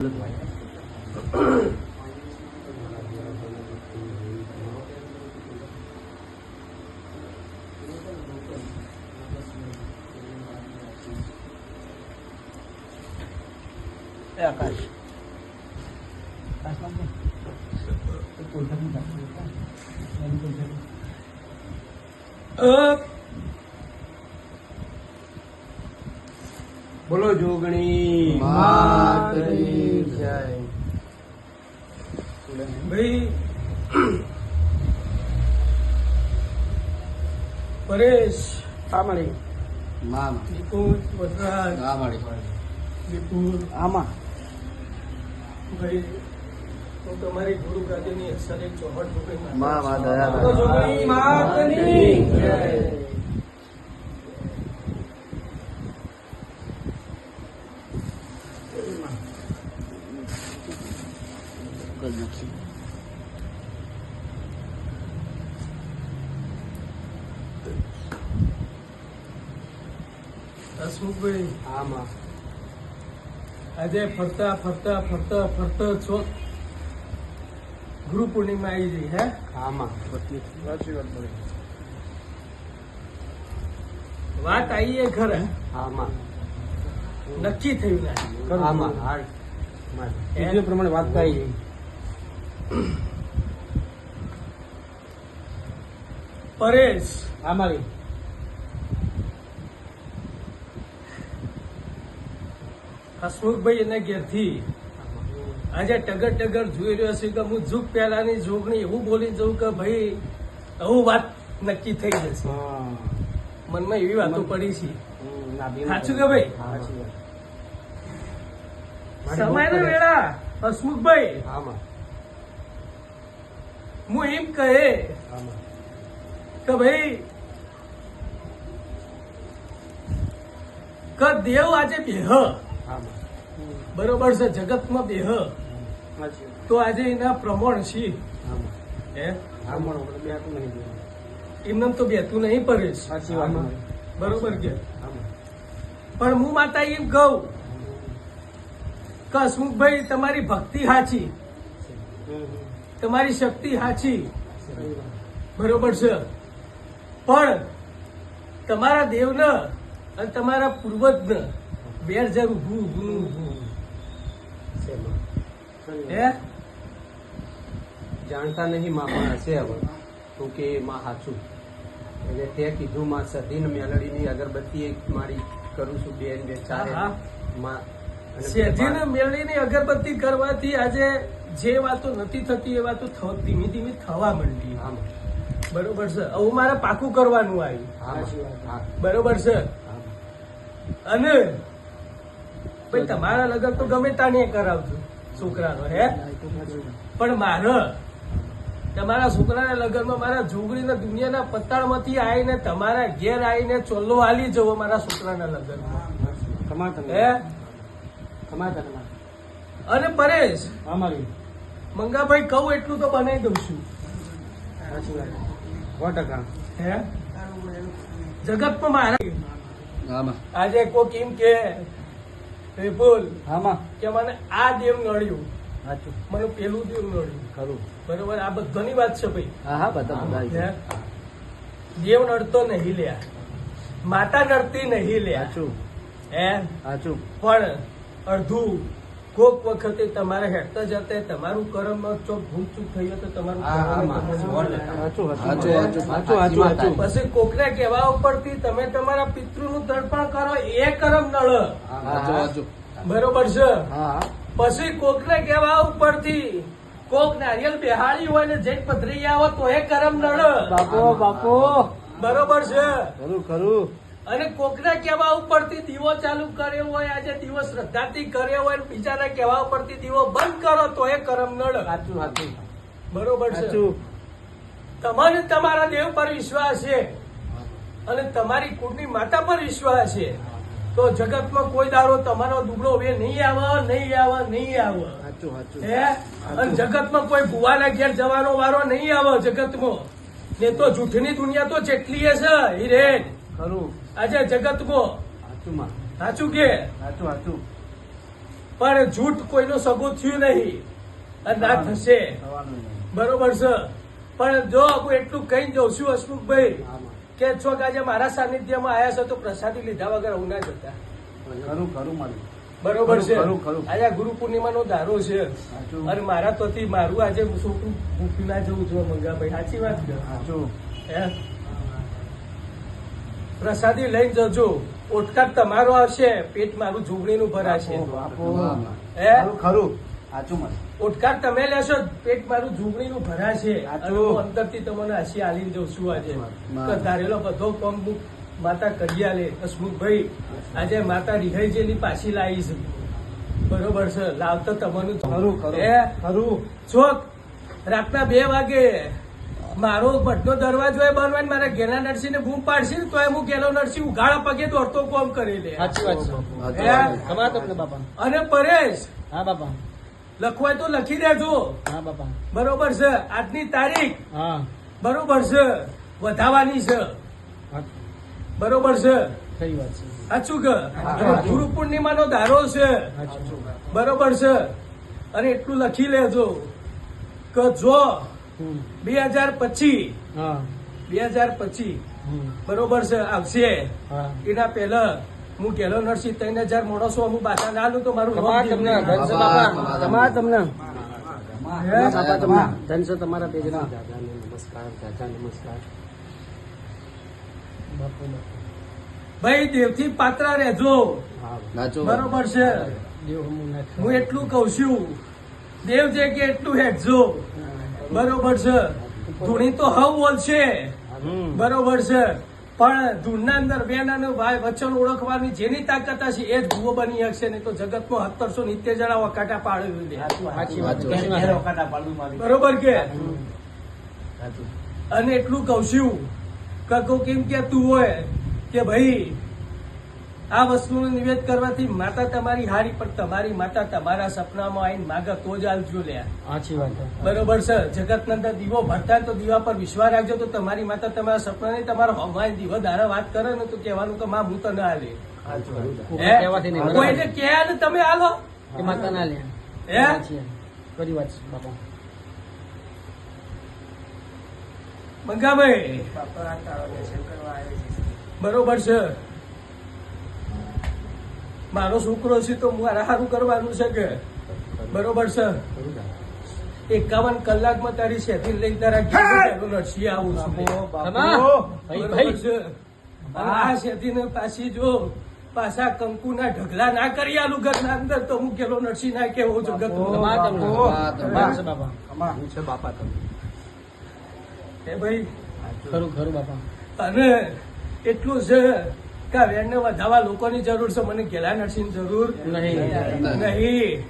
એ આકાશ બોલ. જોગણી. માતની જય. ભાઈ પરેશ આમળી મામા. નિકુંજ વનરાજ ગામડી વિપુલ. આમાં. ભાઈ હું તમારી ગુરુ ગાદીની અસરે ચોહટ રૂપે મા મા દયા જય. હસમુખભાઈ આમાં. આજે ફરતા ફરતા ફરતા ફરતા છો. ગુરુ પૂર્ણિમા આવી ગઈ હે? આમાં. સાચી વાત બોલી. વાત આવી એ ખરા આમાં. નક્કી થયું ના. આમાં. હાલ. બીજું પ્રમાણે વાત આવી ગઈ પરેશ. આમારી હસમુખભાઈ એના ઘેરથી આજે ટગર ટગર જોઈ રહ્યો છે કે હું જુગ પહેલાની જોગણી એવું બોલી જઉં કે ભાઈ આવું વાત નક્કી થઈ જશે મનમાં એવી વાતો પડી છે. સાચું કે ભાઈ? સમય વેળા. હસમુખભાઈ. હું એમ કહે કે ભાઈ કે દેવ આજે બેહ. બરોબર છે જગતમાં બેહ. તો આજે એના પ્રમાણ છે. હે. એમને તો બેતું નહીં પરેશ સાચી બરોબર કે? પણ હું માતા એમ કહું કે હસમુખભાઈ તમારી ભક્તિ હમ. તમારી શક્તિ સાચી બરોબર છે. પણ તમારા દેવને અને તમારા પૂર્વજને વેર જર ઊભું ઊભું ને ઊભું હે? જાણતા નહીં માં પણ હશે હવે. તું કે માં સાચું એટલે તે કીધું માં સદીન મેલડીની અગરબત્તી એક મારી કરું છું બે ને બે ચારમાં બાર. મેળવીને અગરબત્તી કરવાથી આજે જે વાતો નથી થતી એ વાતો થ- ધીમે ધીમે થવા માંડી. બરોબર છે. હવે મારે પાકું કરવાનું આવ્યું. બરોબર છે. અને ભાઈ તમારા લગન તો ગમે તાને કરાવજો છોકરાનો હે? પણ મારે તમારા છોકરાના લગ્નમાં મારા જોગડીના દુનિયાના પત્તાળમાંથી આવીને તમારા ઘેર આવીને ચોલ્લો હાલી જવો મારા છોકરાના લગ્નમાં. હે? કમાતા કમાતા. અને પરેશ અમારી મંગાભાઈ કહું એટલું તો બનાવી દઉં છું. સો ટકા. હે? જગતમાં મારા આજે કોક એમ કે વિપુલ આમાં. કે મને આ દેવ નડ્યું. સાચું. મને પેલું દેવ નડ્યું. ખરું. બરોબર? આ બધાની વાત છે ભાઈ. હા હા બધા બધા હે? દેવ નડતો નહીં લ્યા. માતા નડતી નહીં લે સાચું. હે? સાચું. પણ અડધું. કોક વખતે તમારે હેઠતા જતા તમારું કર્મ ચોક ભૂલ ચૂક થઈ તો તમારું પછી કોકને કહેવા ઉપરથી તમે તમારા પિતૃનું તર્પણ કરો એ કર્મ નળ. બરોબર છે? હા. પછી કોકને કહેવા ઉપરથી કોક નારિયેલ બેહાડી હોય ને જે પથરી આવો તો એ કરમ નળ. બાપો બાપો. બરોબર છે? ખરું ખરું. અને કોકના કહેવા ઉપરથી દીવો ચાલુ કર્યો હોય આજે દીવો શ્રદ્ધાથી કર્યો હોય બીજાના કહેવા ઉપરથી દીવો બંધ કરો તો એ કરમ નળ સાચું સાચું. બરોબર છે? તમને તમારા દેવ પર વિશ્વાસ છે. અને તમારી કુળની માતા પર વિશ્વાસ છે. તો જગતમાં કોઈ દારો તમારો દુબળો વે નહીં આવે નહીં આવે નહીં આવે. હે? અને જગતમાં કોઈ ભુવાના ઘેર જવાનો વારો નહીં આવે જગતમાં. ને તો જૂઠની દુનિયા તો જેટલી છે હિરેન. ખરું. આજે જગત ગો સાચું કે? પણ જૂઠ કોઈનો સગો થયું નહીં. અને ના થશે. બરોબર છે? પણ જો હું એટલું કહી દઉં છું હસમુખભાઈ કે છો કે આજે મારા સાનિધ્યમાં આવ્યા છો તો પ્રસાદી લીધા વગર હું ના જતા. ખરું ખરું મારું. બરોબર છે. આજે ગુરુ ગુરુ પૂર્ણિમાનો દારો છે. અને મારા તોથી મારું આજે છોકરું ભૂખ્યું ના જવું જોઈએ મંગાભાઈ સાચી વાત છે? પ્રસાદી લઈને જજો. ઓટકાર તમારો આવશે. પેટ મારું જોગણીનું ભરાશે. હે? ખરું ખરું. સાચું ઓટકાર તમે લેશો પેટ મારું જોગણીનું ભરાશે. અને તમને હસી આલીને જઉં છું આજે. ધારેલો બધો કોમ માતા કરી આલે હસમુખભાઈ આજે માતા રિહાઈ ની પાછી લાવી છે. બરોબર છે. લાવતો તમારું ખરું ખરું. ચોક રાતના બે વાગે મારો ભટ્ટનો દરવાજો એ બંધ ને મારા ગેલા નરસિંહ ને બૂમ પાડશે ને એ હું ગેલો નરસિંહ ઉઘાડા પગે દોડતો કોમ કરી લે. સાચી વાત છે. બાપા અને પરેશ? હા બાપા લખવાય તો લખી દેજો. હા બાપા બરોબર છે. આજની તારીખ હા. બરોબર છે. વધાવાની છે. બરોબર છે. થઈ વાત છે. સાચું કે? ગુરુ ગુરુ પૂર્ણિમાનો ધારો છે. બરોબર છે. અને એટલું લખી લેજો કે જો. બે હજાર પચીસ બે હજાર પચીસ બરોબર છે આવશે. એના પહેલા હું ગેલો નરસિંહ ત્રણ હજાર મોણસો હું બાધા ના લઉં તો મારું તમને તમને હે? બાપા તમને ધન છે તમારા પેજ દાદાને નમસ્કાર દાદા નમસ્કાર. ભાઈ દેવથી પાત્રા રહેજો. બરોબર છે. હું એટલું કઉ છું. દેવ જે કે એટલું હેઠજો. બરોબર છે. ધૂણી તો હવ હમ. બરોબર છે. પણ ધૂળના અંદર બેન અને ભાઈ વચન ઓળખવાની જેની તાકાત હશે એ જ ભૂવો બની શકશે નહીં તો જગતમાં સત્તરસો નિત્ય જણા વકાટા થાય. બરોબર કે? અને એટલું કહું છું કે કેમ કેમ કેતું હોય કે ભાઈ આ વસ્તુનું નિવેદ કરવાથી માતા તમારી હારી પણ તમારી માતા તમારા સપનામાં આવીને માગા તો જ આલજો લે સાચી વાત બરોબર છે. જગતના અંદર દીવો ભરતા તો દીવા પર વિશ્વાસ રાખજો તો તમારી માતા તમારા સપના નહીં તમારો હવાય દીવો દારા વાત કરે ને તો કહેવાનું કે માં હું? તને આલે કોઈને કહે ને તમે આલો કે માતા ના લે હે? વાત. બાપા. મંગાભાઈ. બરોબર છે. મારો છોકરો છે તો મારે સારું કરવાનું છે કે? બરોબર છે? એકાવન કલાકમાં તારી શેથી લઈને તારા ઘેર નરસિંહ આવું છું. આ ભાઈ ને છે? આ શેતીને પાછી જો પાછા કંકુના ઢગલા ના કરી આલું ઘરના અંદર તો હું ગેલો નરસિંહ ના કેવો બાપા, છે બાપા. તમે એ ભાઈ ખરું ખરું બાપા. અને એટલું છે કે અવેરને વધારવા લોકોની જરૂર છે? મને ગેલા નરસિંહ જરૂર નહીં. નહીં.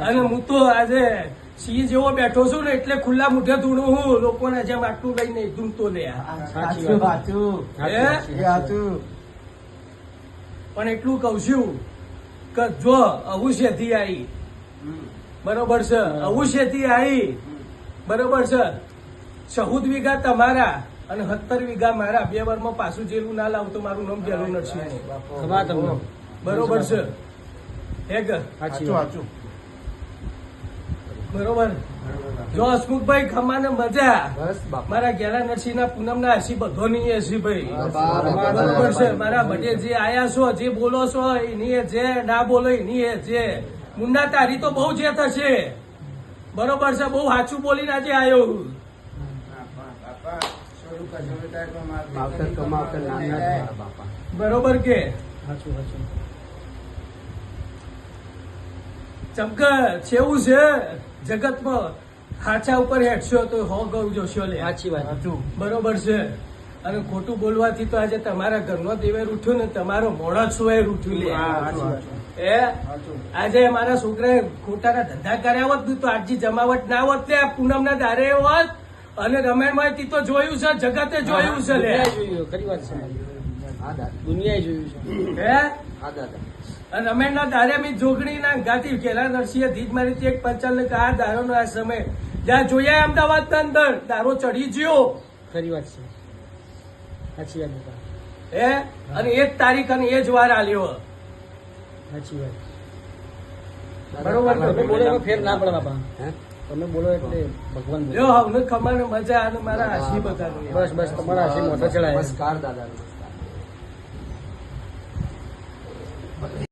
અને હું તો આજે સિંહ જેવો બેઠો છું ને એટલે ખુલ્લા મુઠે ધૂણું હું. લોકોને જેમ આટલું કઈ નહીં. ધૂણતો લે સાચી વાત હે? સાચી પણ એટલું કઉ છું કે જો આવું શેથી આવી બરોબર છે? આવું શેથી આવી બરોબર છે? ચૌદ વીઘા તમારા અને સત્તર વીઘા મારા બે વારમાં પાછું જેલું ના લાવતો મારું નામ જેલું નરસિંહ. બરોબર છે હે બરોબર. જો હસમુખભાઈ ખમાને મજા. મારા ગેલા નરસિંહ ના પૂનમ ના હસી બધો નહીં હસી ભાઈ. બરોબર છે મારા ભટે જે આયા છો જે બોલો છો એની એ જે ના બોલો એની એ જે. મુન્ના તારી તો બહુ જે થશે બરોબર છે બહુ સાચું બોલીને આજે આવ્યો. માવતર જ બાપા. બરોબર કે? ચમક છેવું છે? જગતમાં હાચા ઉપર હેઠશો તો હો ગૌ જોશો લે. સાચી વાત. બરોબર છે. અને ખોટું બોલવાથી તો આજે તમારા ઘરનો દેવેર ઉઠ્યો ને તમારો મોડા સુવાય ઉઠ્યું લે. એ આજે મારા છોકરાએ ખોટાના ધંધા કર્યા હોત તો આજથી જમાવટ ના હોત ને પૂનમના દારે હોત. અને રમેણમાં તો જોયું છે જગતે જોયું છે લે. જોયું ખરી વાત છે. દુનિયાએ જોયું છે. હે? હા દાદા. અને રમેણના દારે મી જોગણી ના ગાતી કેલા નરસિંહે ધીજ મારી એક પંચાલ કે આ દારો નો આ સમય. જ્યાં જોયા અમદાવાદ ના અંદર દારો ચડી ગયો. ખરી વાત છે. સાચી વાત હે? અને એ જ તારીખ અને એ જ વાર આલ્યો. સાચી વાત બરોબર તમે બોલો ફેર ના પડે બાપા. હે? તમે બોલો એટલે ભગવાન જો લ્યો ખબર મજા અને મારા હાસી બતાવી બસ બસ તમારા હાસી મોઢા ચડાય. નમસ્કાર દાદા